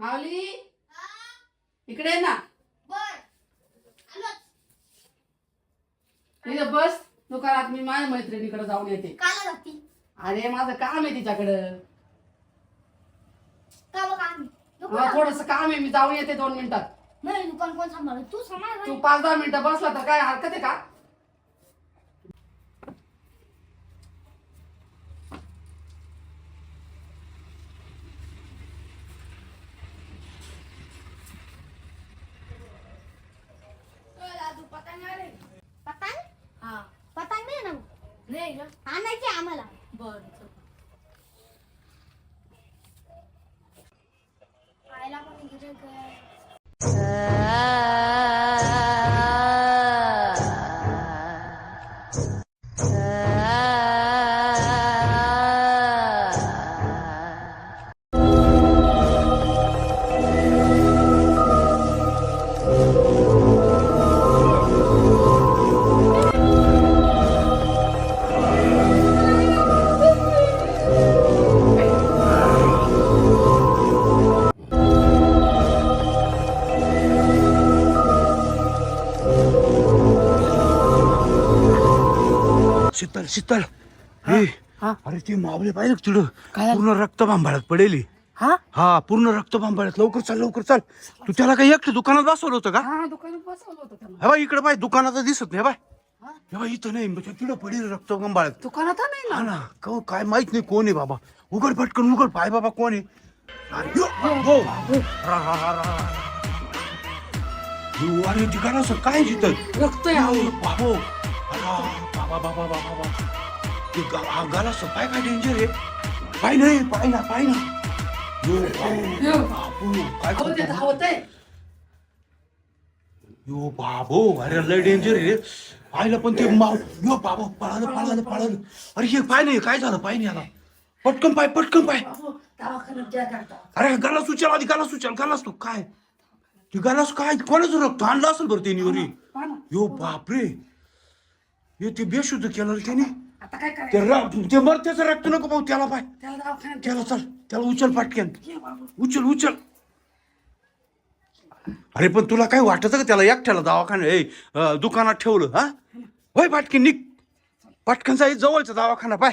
माऊली? इकडे ये ना. इथं बस. दुकानात मी माझ्या मैत्रिणीकडे जाऊन येते. काला अरे माझं काम आहे तिच्याकडं. का बघ आम्ही मला थोडस काम आहे मी जाऊन येते दोन मिनिटात. नाही दुकान कोण सांभाळ तू सांभाळ तू पाच दहा मिनिटं बसला तर काय हरकत आहे का दादू पतंग आले पतंग हा पतंग नाही ना नाही का आणायची आम्हाला. बर खायला पण गिऱ्हाईक शीतल शीतल. हे? हा? अरे ते मावले पाहिजे का तिकडं? काय? पूर्ण रक्त भांबाळत पडेल. हा? हा पूर्ण रक्त भांबाळत. लवकर चाल लवकर चाल. तू त्याला काही एकटं दुकानात बसवलं होतं का? हा दुकानात बसवलं होतं त्यांना हे बाय इकडे बाय दुकानात दिसत नाही बाय. हा? हे बाय इथं नाही म्हणजे तिकडं पडेल रक्त भांबाळत. दुकानात नाही हा ना कहो, काय माहीत नाही कोण आहे बाबा. उघड पटकन उघड. पाय बाबा कोण आहे? अरे, यो, हो. रा, रा, रा, रा, रा. यो, अरे ठिकाण असं काय शीतल रक्त आहे. अहो. बाबो. बाबा बाबा बाबा बाबा ते हा गाला पाय काय डेंजर आहे पाय नाही पाय ना पाय ना यो, बाबो, ते अरे लय डेंजर रे पाहिलं पण ते माव यो बाबा पळालं पळालं पळालं अरे हे पाय नाही काय झालं पाय नाही आला पटकन पाय पटकन पाय अरे गाला सुचाल आधी गाला सुचाल गालास तू काय ते गालास काय कोणाचं रक्त आणलं असेल बरं त्यांनी वरी पहा ना. यो बापरे हे ते बेशुद्ध केलं रे त्याने. आता काय ते करायचं र- ते मरत्याचं रक्त नको पाहू त्याला पाय. त्याला दवाखान्यात त्याला चल त्याला उचल पाटक्यान बाबू. उचल उचल. अरे पण तुला काय वाटत का त्याला एकट्याला दवाखाना ए अं, दुकानात ठेवलं हा? होय पाटकीन निक पटकन जाई जवळचा दवाखाना पाय.